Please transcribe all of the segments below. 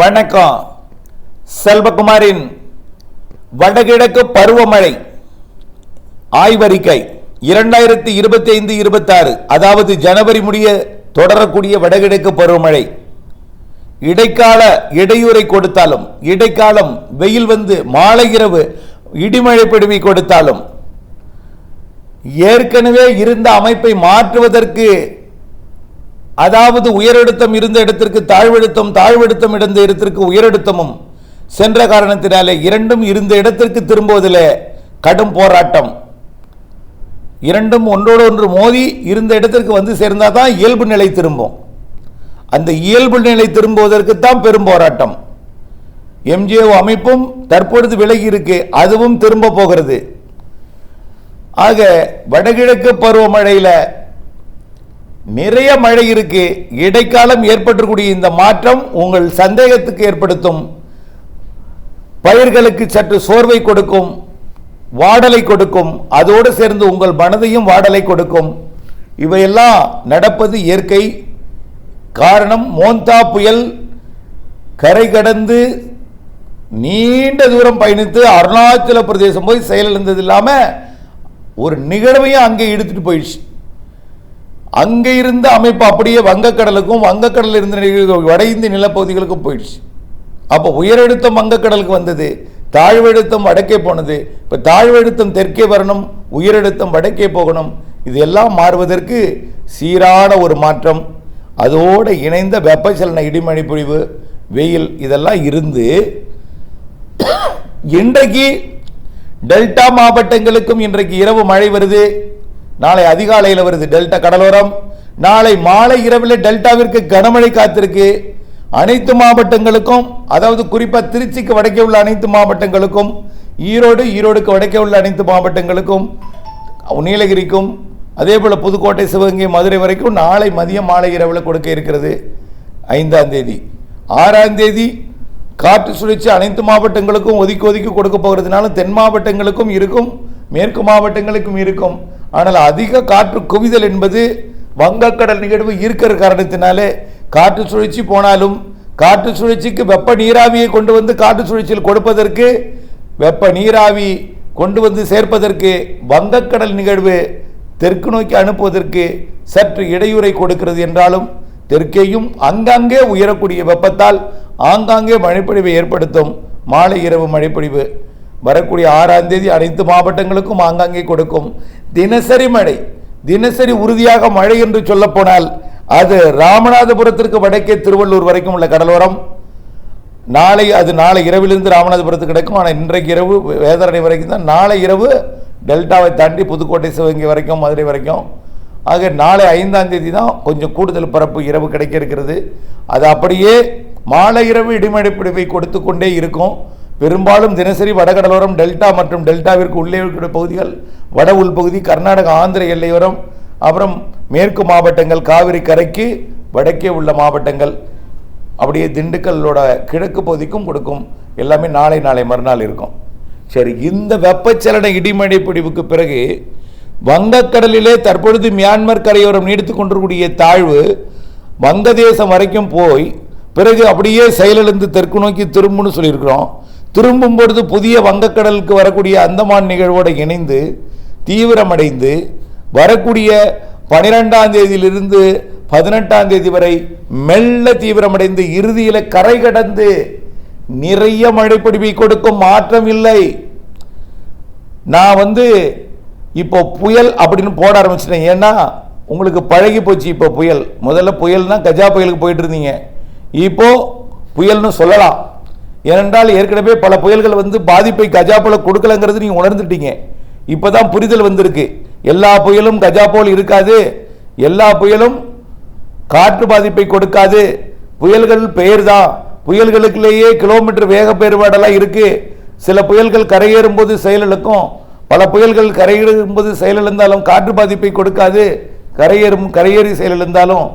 வணக்கம். செல்வகுமாரின் வடகிழக்கு பருவமழை ஆய்வறிக்கை இரண்டாயிரத்தி இருபத்தி ஐந்து இருபத்தாறு அதாவது ஜனவரி முடிய தொடரக்கூடிய வடகிழக்கு பருவமழை. இடைக்கால இடையூறை கொடுத்தாலும் இடைக்காலம் வெயில் வந்து மாலை இரவு இடிமழை பிடுவி கொடுத்தாலும் ஏற்கனவே இருந்த அமைப்பை மாற்றுவதற்கு அதாவது உயரழுத்தம் இருந்த இடத்திற்கு தாழ்வெழுத்தம் தாழ்வழுத்தம் இருந்த இடத்திற்கு உயரழுத்தமும் சென்ற காரணத்தினாலே இரண்டும் இருந்த இடத்திற்கு திரும்புவதில் கடும் போராட்டம். இரண்டும் ஒன்றோடு ஒன்று மோதி இருந்த இடத்திற்கு வந்து சேர்ந்தால் தான் இயல்பு நிலை திரும்பும். அந்த இயல்பு நிலை திரும்புவதற்கு தான் பெரும் போராட்டம். எம்ஜிஓ அமைப்பும் தற்பொழுது விலகி இருக்கு அதுவும் திரும்ப போகிறது. ஆக வடகிழக்கு பருவமழையில் நிறைய மழை இருக்கு. இடைக்காலம் ஏற்பட்டுக்கூடிய இந்த மாற்றம் உங்கள் சந்தேகத்துக்கு ஏற்படுத்தும். பயிர்களுக்கு சற்று சோர்வை கொடுக்கும். வாடலை கொடுக்கும். அதோடு சேர்ந்து உங்கள் மனதையும் வாடலை கொடுக்கும். இவையெல்லாம் நடப்பது இயற்கை காரணம். மோந்தா புயல் கரை கடந்து நீண்ட தூரம் பயணித்து அருணாச்சல பிரதேசம் போய் செயலிழந்தது இல்லாமல் ஒரு நிகழ்வையும் அங்கே இழுத்துட்டு போயிடுச்சு. அங்கே இருந்த அமைப்பு அப்படியே வங்கக்கடலுக்கும் வங்கக்கடலில் இருந்த வட இந்திய நிலப்பகுதிகளுக்கும் போயிடுச்சு. அப்போ உயரழுத்தம் வங்கக்கடலுக்கு வந்தது தாழ்வழுத்தம் வடக்கே போனது. இப்போ தாழ்வழுத்தம் தெற்கே வரணும் உயரழுத்தம் வடக்கே போகணும். இது எல்லாம் மாறுவதற்கு சீரான ஒரு மாற்றம். அதோடு இணைந்த வெப்பச்சலன இடிமழை பொழிவு வெயில் இதெல்லாம் இருந்து இன்றைக்கு டெல்டா மாவட்டங்களுக்கும் இன்றைக்கு இரவு மழை வருது. நாளை அதிகாலையில் வருது டெல்டா கடலோரம். நாளை மாலை இரவில் டெல்டாவிற்கு கனமழை காத்திருக்கு. அனைத்து மாவட்டங்களுக்கும் அதாவது குறிப்பாக திருச்சிக்கு வடக்கே உள்ள அனைத்து மாவட்டங்களுக்கும் ஈரோடு ஈரோடுக்கு வடக்கே உள்ள அனைத்து மாவட்டங்களுக்கும் நீலகிரிக்கும் அதே போல் புதுக்கோட்டை சிவகங்கை மதுரை வரைக்கும் நாளை மதியம் மாலை இரவில் கொடுக்க இருக்கிறது ஐந்தாம் தேதி. ஆறாம் தேதி காற்று சுழற்சி அனைத்து மாவட்டங்களுக்கும் ஒதுக்கி ஒதுக்கி கொடுக்க போகிறதுனால தென் மாவட்டங்களுக்கும் இருக்கும் மேற்கு மாவட்டங்களுக்கும் இருக்கும். ஆனால் அதிக காற்று குவிதல் என்பது வங்கக்கடல் நிகழ்வு இருக்கிற காரணத்தினாலே காற்று சுழற்சி போனாலும் காற்று சுழற்சிக்கு வெப்ப நீராவியை கொண்டு வந்து காற்று சுழற்சியில் கொடுப்பதற்கு வெப்ப நீராவி கொண்டு வந்து சேர்ப்பதற்கு வங்கக்கடல் நிகழ்வு தெற்கு நோக்கி அனுப்புவதற்கு சற்று இடையூறை கொடுக்கிறது என்றாலும் தெற்கேயும் அங்கங்கே உயரக்கூடிய வெப்பத்தால் ஆங்காங்கே மழைப்பொழிவை ஏற்படுத்தும். மாலை இரவு மழைப்பொழிவு. வரக்கூடிய ஆறாம் தேதி அனைத்து மாவட்டங்களுக்கும் ஆங்காங்கே கொடுக்கும். தினசரி மழை தினசரி உறுதியாக மழை என்று சொல்லப்போனால் அது ராமநாதபுரத்திற்கு வடக்கே திருவள்ளூர் வரைக்கும் உள்ள கடலோரம். நாளை அது நாளை இரவிலிருந்து ராமநாதபுரத்துக்கு கிடைக்கும். ஆனால் இன்றைக்கு இரவு வேதரணை வரைக்கும் தான். நாளை இரவு டெல்டாவை தாண்டி புதுக்கோட்டை சிவகங்கை வரைக்கும் மதுரை வரைக்கும். ஆக நாளை ஐந்தாம் தேதி தான் கொஞ்சம் கூடுதல் பரப்பு இரவு கிடைக்க இருக்கிறது. அது அப்படியே மாலை இரவு இடிமழை பிடிப்பை கொடுத்து கொண்டே இருக்கும். பெரும்பாலும் தினசரி வடகடலோரம் டெல்டா மற்றும் டெல்டாவிற்கு உள்ளே இருக்கிற பகுதிகள் வட உள்பகுதி கர்நாடக ஆந்திர எல்லையோரம் அப்புறம் மேற்கு மாவட்டங்கள் காவிரி கரைக்கு வடக்கே உள்ள மாவட்டங்கள். அப்படியே திண்டுக்கல்லோட கிழக்கு பகுதிக்கும் கொடுக்கும். எல்லாமே நாளை நாளை மறுநாள் இருக்கும். சரி இந்த வெப்பச்சலன இடிமழை பிடிவுக்கு பிறகு வங்கக்கடலிலே தற்பொழுது மியான்மர் கரையோரம் நீடித்து கொண்டிருக்கூடிய தாழ்வு வங்கதேசம் வரைக்கும் போய் பிறகு அப்படியே செயலிழந்து தெற்கு நோக்கி திரும்புன்னு சொல்லியிருக்கிறோம். திரும்பும் பொழுது புதிய வங்கக்கடலுக்கு வரக்கூடிய அந்தமான் நிகழ்வோடு இணைந்து தீவிரமடைந்து வரக்கூடிய பனிரெண்டாம் தேதியிலிருந்து பதினெட்டாம் தேதி வரை மெல்ல தீவிரமடைந்து இறுதியில் கரை கடந்து நிறைய மழைப்பிடிப்பை கொடுக்கும் மாற்றம் இல்லை. நான் வந்து இப்போ புயல் அப்படின்னு போட ஆரம்பிச்சிட்டேன். ஏன்னா உங்களுக்கு பழகி போச்சு இப்போ புயல். முதல்ல புயல்னா கஜா புயலுக்கு போயிட்டு இருந்தீங்க. இப்போ புயல்னு சொல்லலாம். ஏனென்றால் ஏற்கனவே பல புயல்கள் வந்து பாதிப்பை கஜா புயல கொடுக்கலங்கிறது நீங்கள் உணர்ந்துட்டீங்க. இப்போ தான் புரிதல் வந்திருக்கு. எல்லா புயலும் கஜா போல் இருக்காது. எல்லா புயலும் காற்று பாதிப்பை கொடுக்காது. புயல்கள் பெயர் தான். புயல்களுக்குள்ளேயே கிலோமீட்டர் வேக பெறுபாடெல்லாம் இருக்கு. சில புயல்கள் கரையேறும் போது செயலிழக்கும் பல புயல்கள் கரையேறும் போது செயலிழந்தாலும் காற்று பாதிப்பை கொடுக்காது. கரையேறும் கரையேறி செயலிழந்தாலும்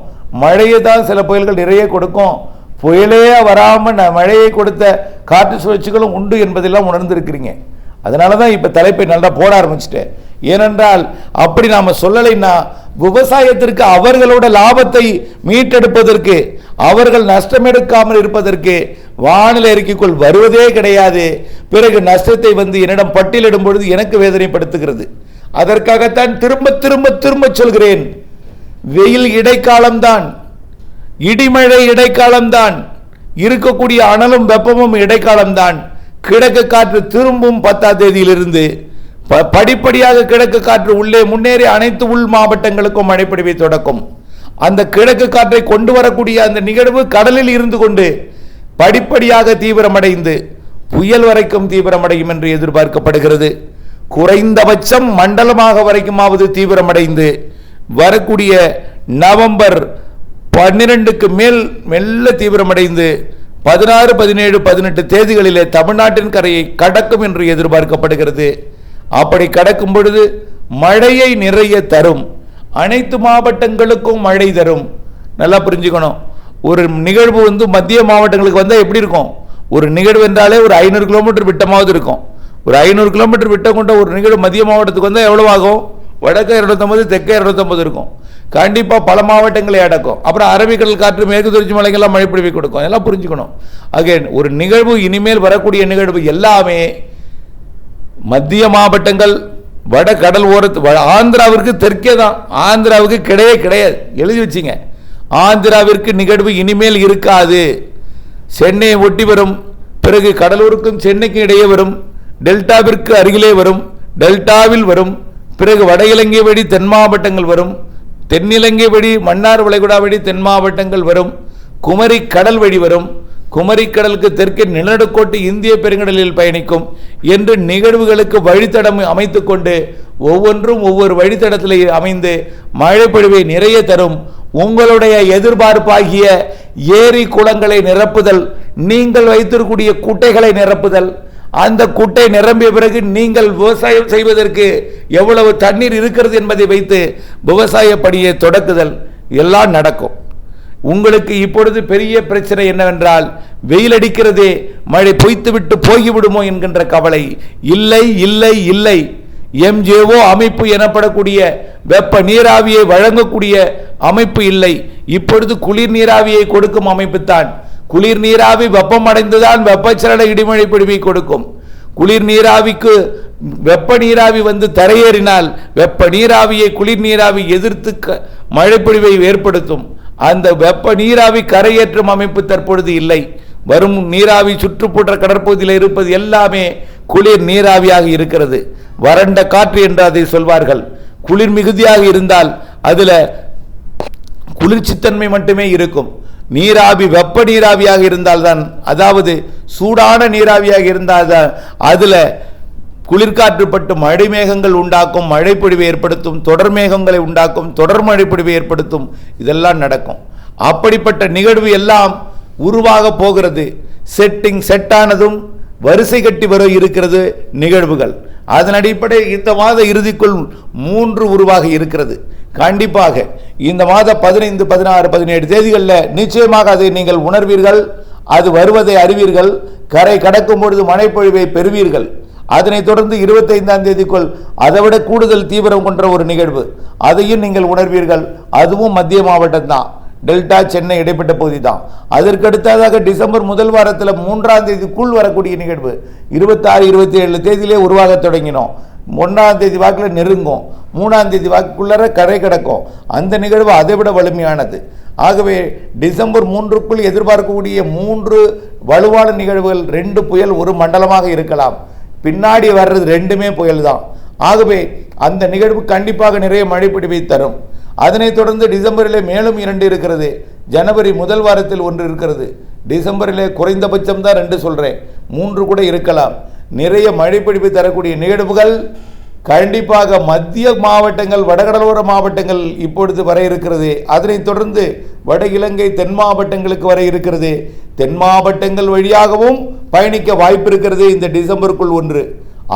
மழையை தான் சில புயல்கள் நிறைய கொடுக்கும். புயலே வராமல் மழையை கொடுத்த காற்று சுழற்சிகளும் உண்டு என்பதெல்லாம் உணர்ந்திருக்கிறீங்க. அதனால தான் இப்போ தலைப்பை நல்லா போட ஆரம்பிச்சிட்டேன். ஏனென்றால் அப்படி நாம் சொல்லலைன்னா விவசாயத்திற்கு அவர்களோட லாபத்தை மீட்டெடுப்பதற்கு அவர்கள் நஷ்டம் எடுக்காமல் இருப்பதற்கு வானிலை அறிக்கைக்குள் வருவதே கிடையாது. பிறகு நஷ்டத்தை வந்து என்னிடம் பட்டியலிடும் பொழுது எனக்கு வேதனைப்படுத்துகிறது. அதற்காகத்தான் திரும்ப திரும்ப திரும்ப சொல்கிறேன். வெயில் இடைக்காலம்தான். இடிமழை இடைக்காலம்தான். இருக்கக்கூடிய அனலும் வெப்பமும் இடைக்காலம்தான். கிழக்கு காற்று திரும்பும் பத்தாம் தேதியிலிருந்து ப- படிப்படியாக கிழக்கு காற்று உள்ளே முன்னேறி அனைத்து உள் மாவட்டங்களுக்கும் மழைப்பொழிவை தொடக்கும். அந்த கிழக்கு காற்றை கொண்டு வரக்கூடிய அந்த நிகழ்வு கடலில் இருந்து கொண்டு படிப்படியாக தீவிரமடைந்து புயல் வரைக்கும் தீவிரமடையும் என்று எதிர்பார்க்கப்படுகிறது. குறைந்தபட்சம் மண்டலமாக வரைக்குமாவது தீவிரமடைந்து வரக்கூடிய நவம்பர் பன்னிரண்டுக்கு மேல் மெல்ல தீவிரமடைந்து பதினாறு பதினேழு பதினெட்டு தேதிகளிலே தமிழ்நாட்டின் கரையை கடக்கும் என்று எதிர்பார்க்கப்படுகிறது. அப்படி கடக்கும் பொழுது மழையை நிறைய தரும். அனைத்து மாவட்டங்களுக்கும் மழை தரும். நல்லா புரிஞ்சுக்கணும். ஒரு நிகழ்வு வந்து மத்திய மாவட்டங்களுக்கு வந்தால் எப்படி இருக்கும்? ஒரு நிகழ்வு என்றாலே ஒரு ஐநூறு கிலோமீட்டர் விட்டமாவது இருக்கும். ஒரு ஐநூறு கிலோமீட்டர் விட்டம் கொண்ட ஒரு நிகழ்வு மத்திய மாவட்டத்துக்கு வந்தால் எவ்வளோ ஆகும்? வடக்கு இரநூத்தம்பது தெற்கே இரநூத்தம்பது இருக்கும். கண்டிப்பாக பல மாவட்டங்களை அடக்கும். அப்புறம் அரபிக்கடல் காற்று மேற்கு தொடர்ச்சி மலைகள்லாம் மழை பிடிவி கொடுக்கும். எல்லாம் புரிஞ்சுக்கணும். அகைன் ஒரு நிகழ்வு இனிமேல் வரக்கூடிய நிகழ்வு எல்லாமே மத்திய மாவட்டங்கள் வட கடல் ஓரத்து ஆந்திராவிற்கு தெற்கே தான். ஆந்திராவுக்கு கிடையவே கிடையாது. எழுதி வச்சிங்க. ஆந்திராவிற்கு நிகழ்வு இனிமேல் இருக்காது. சென்னையை ஒட்டி வரும். பிறகு கடலூருக்கும் சென்னைக்கும் இடையே வரும். டெல்டாவிற்கு அருகிலே வரும். டெல்டாவில் வரும். பிறகு வட இலங்கை வழி தென் மாவட்டங்கள் வரும். தென்னிலங்கை வழி மன்னார் வளைகுடா வழி தென் மாவட்டங்கள் வரும். குமரி கடல் வழி வரும். குமரி கடலுக்கு தெற்கே நிலநடுக்கோட்டு இந்திய பெருங்கடலில் பயணிக்கும் என்று நிகழ்வுகளுக்கு வழித்தடம் அமைத்துக் கொண்டு ஒவ்வொன்றும் ஒவ்வொரு வழித்தடத்தில் அமைந்து மழைப்பொழிவை நிறைய தரும். உங்களுடைய எதிர்பார்ப்பாகிய ஏரி குளங்களை நிரப்புதல் நீங்கள் வைத்திருக்கக்கூடிய குட்டைகளை நிரப்புதல் அந்த குட்டை நிரம்பிய பிறகு நீங்கள் விவசாயம் செய்வதற்கு எவ்வளவு தண்ணீர் இருக்கிறது என்பதை வைத்து விவசாய பணியை தொடக்குதல் எல்லாம் நடக்கும். உங்களுக்கு இப்பொழுது பெரிய பிரச்சனை என்னவென்றால் வெயில் அடிக்கிறதே மழை பொய்த்துவிட்டு போய்விடுமோ என்கின்ற கவலை. இல்லை இல்லை இல்லை. எம்ஜேஓ அமைப்பு எனப்படக்கூடிய வெப்ப நீராவியை வழங்கக்கூடிய அமைப்பு இல்லை. இப்பொழுது குளிர் நீராவியை கொடுக்கும் அமைப்பு தான் குளிர் நீராவி வெப்பம் அடைந்துதான் வெப்பச்சலன இடிமழை பிடிவை கொடுக்கும். குளிர் நீராவிக்கு வெப்ப நீராவி வந்து தரையேறினால் வெப்ப நீராவியை குளிர் நீராவி எதிர்த்து க- மழைப்பொழிவை ஏற்படுத்தும். அந்த வெப்ப நீராவி கரையேற்றும் அமைப்பு தற்பொழுது இல்லை. வரும் நீராவி சுற்றுப்புற கடற்பகுதியில் இருப்பது எல்லாமே குளிர் நீராவியாக இருக்கிறது. வறண்ட காற்று என்று அதை சொல்வார்கள். குளிர் மிகுதியாக இருந்தால் அதில் குளிர்ச்சித்தன்மை மட்டுமே இருக்கும். நீராவி வெப்ப நீராவியாக இருந்தால்தான் அதாவது சூடான நீராவியாக இருந்தால்தான் அதில் குளிர்காற்றுப்பட்டு மழை மேகங்கள் உண்டாக்கும் மழைப்பொழிவை ஏற்படுத்தும் தொடர் மேகங்களை உண்டாக்கும் தொடர் மழைப்பொழிவை ஏற்படுத்தும் இதெல்லாம் நடக்கும். அப்படிப்பட்ட நிகழ்வு எல்லாம் உருவாக போகிறது. செட்டிங் செட்டானதும் வரிசை கட்டி வர இருக்கிறது நிகழ்வுகள். அதன் அடிப்படை இந்த மாத இறுதிக்குள் மூன்று உருவாக இருக்கிறது. கண்டிப்பாக இந்த மாத பதினைந்து பதினாறு பதினேழு தேதிகளில் நிச்சயமாக அதை நீங்கள் உணர்வீர்கள். அது வருவதை அறிவீர்கள். கரை கடக்கும் பொழுது மழைப்பொழிவை பெறுவீர்கள். அதனைத் தொடர்ந்து இருபத்தைந்தாம் தேதிக்குள் அதைவிட கூடுதல் தீவிரம் கொண்ட ஒரு நிகழ்வு. அதையும் நீங்கள் உணர்வீர்கள். அதுவும் மத்திய மாவட்டம் தான். டெல்டா சென்னை இடைப்பட்ட பகுதி தான். அதற்கடுத்ததாக டிசம்பர் முதல் வாரத்தில் மூன்றாம் தேதிக்குள் வரக்கூடிய நிகழ்வு. இருபத்தாறு இருபத்தி ஏழு தேதியிலே உருவாக தொடங்கினோம். ஒன்றாம் தேதி வாக்கில் நெருங்கும். மூணாம் தேதி கரை கிடக்கும். அந்த நிகழ்வு அதை விட வலிமையானது. ஆகவே டிசம்பர் மூன்றுக்குள் எதிர்பார்க்கக்கூடிய மூன்று வலுவான நிகழ்வுகள் ரெண்டு புயல் ஒரு மண்டலமாக இருக்கலாம். பின்னாடி வர்றது ரெண்டுமே புயல் தான் ஆகவே அந்த நிகழ்வு கண்டிப்பாக நிறைய மழைப்பிடிவை தரும். அதனைத் தொடர்ந்து டிசம்பரிலே மேலும் இரண்டு இருக்கிறது. ஜனவரி முதல் வாரத்தில் ஒன்று இருக்கிறது. டிசம்பரிலே குறைந்தபட்சம் தான் ரெண்டு சொல்கிறேன் மூன்று கூட இருக்கலாம். நிறைய மழைப்பிடிப்பு தரக்கூடிய நிகழ்வுகள் கண்டிப்பாக மத்திய மாவட்டங்கள் வடகடலோர மாவட்டங்கள் இப்பொழுது வர இருக்கிறது. அதனைத் தொடர்ந்து வட இலங்கை தென் மாவட்டங்களுக்கு வர இருக்கிறது. தென் மாவட்டங்கள் வழியாகவும் பயணிக்க வாய்ப்பு இருக்கிறது இந்த டிசம்பருக்குள் ஒன்று.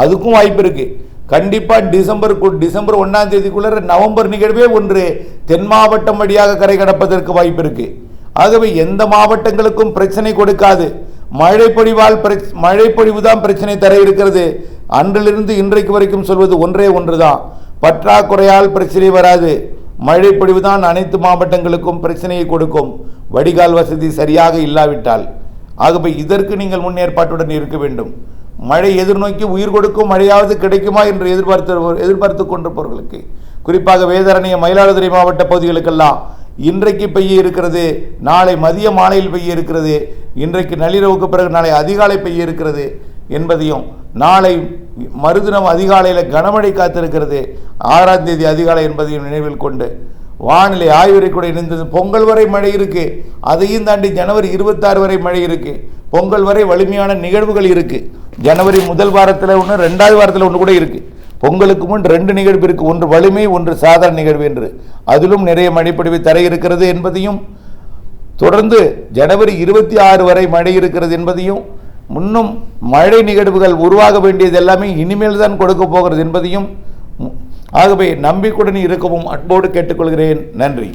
அதுக்கும் வாய்ப்பு இருக்கு. கண்டிப்பாக டிசம்பருக்குள் டிசம்பர் ஒன்றாம் தேதிக்குள்ள நவம்பர் நிகழ்வே ஒன்று. தென் மாவட்டம் வழியாக கரை கடப்பதற்கு வாய்ப்பு இருக்கு. ஆகவே எந்த மாவட்டங்களுக்கும் பிரச்சனை கொடுக்காது. மழைப்பொழிவால் மழைப்பொழிவு பிரச்- தான் பிரச்சனை தர இருக்கிறது. அன்றிலிருந்து இன்றைக்கு வரைக்கும் சொல்வது ஒன்றே ஒன்று தான் பற்றாக்குறையால் பிரச்சனை வராது. மழைப்பொழிவு தான் அனைத்து மாவட்டங்களுக்கும் பிரச்சனையை கொடுக்கும். வடிகால் வசதி சரியாக இல்லாவிட்டால். ஆகவே இதற்கு நீங்கள் முன்னேற்பாட்டுடன் இருக்க வேண்டும். மழை எதிர்நோக்கி உயிர் கொடுக்கும் மழையாவது கிடைக்குமா என்று எதிர்பார்த்து எதிர்பார்த்து கொண்டிருப்பவர்களுக்கு குறிப்பாக வேதாரண்யம் மயிலாடுதுறை மாவட்ட பகுதிகளுக்கெல்லாம் இன்றைக்கு பெய்ய இருக்கிறது நாளை மதிய மாலையில் பெய்ய இருக்கிறது இன்றைக்கு நள்ளிரவுக்கு பிறகு நாளை அதிகாலை பெய்ய இருக்கிறது என்பதையும் நாளை மறுதினம் அதிகாலையில் கனமழை காத்திருக்கிறது ஆறாம் தேதி அதிகாலை என்பதையும் நினைவில் கொண்டு வானிலை ஆய்வறை கூட இணைந்தது. பொங்கல் வரை மழை இருக்கு அதையும் தாண்டி ஜனவரி இருபத்தாறு வரை மழை இருக்கு பொங்கல் வரை வலிமையான நிகழ்வுகள் இருக்கு. ஜனவரி முதல் வாரத்தில் ஒன்று ரெண்டாவது வாரத்தில் ஒன்று கூட இருக்குது பொங்கலுக்கு முன் ரெண்டு நிகழ்வு இருக்கு ஒன்று வலிமை ஒன்று சாதாரண நிகழ்வு என்று. அதிலும் நிறைய மழைப்பொழிவு தர இருக்கிறது என்பதையும் தொடர்ந்து ஜனவரி இருபத்தி ஆறு வரை மழை இருக்கிறது என்பதையும் முன்னும் மழை நிகழ்வுகள் உருவாக வேண்டியது எல்லாமே இனிமேல் தான் கொடுக்க போகிறது என்பதையும் ஆகவே நம்பிக்கையுடன் இருக்கவும் அன்போடு கேட்டுக்கொள்கிறேன். நன்றி.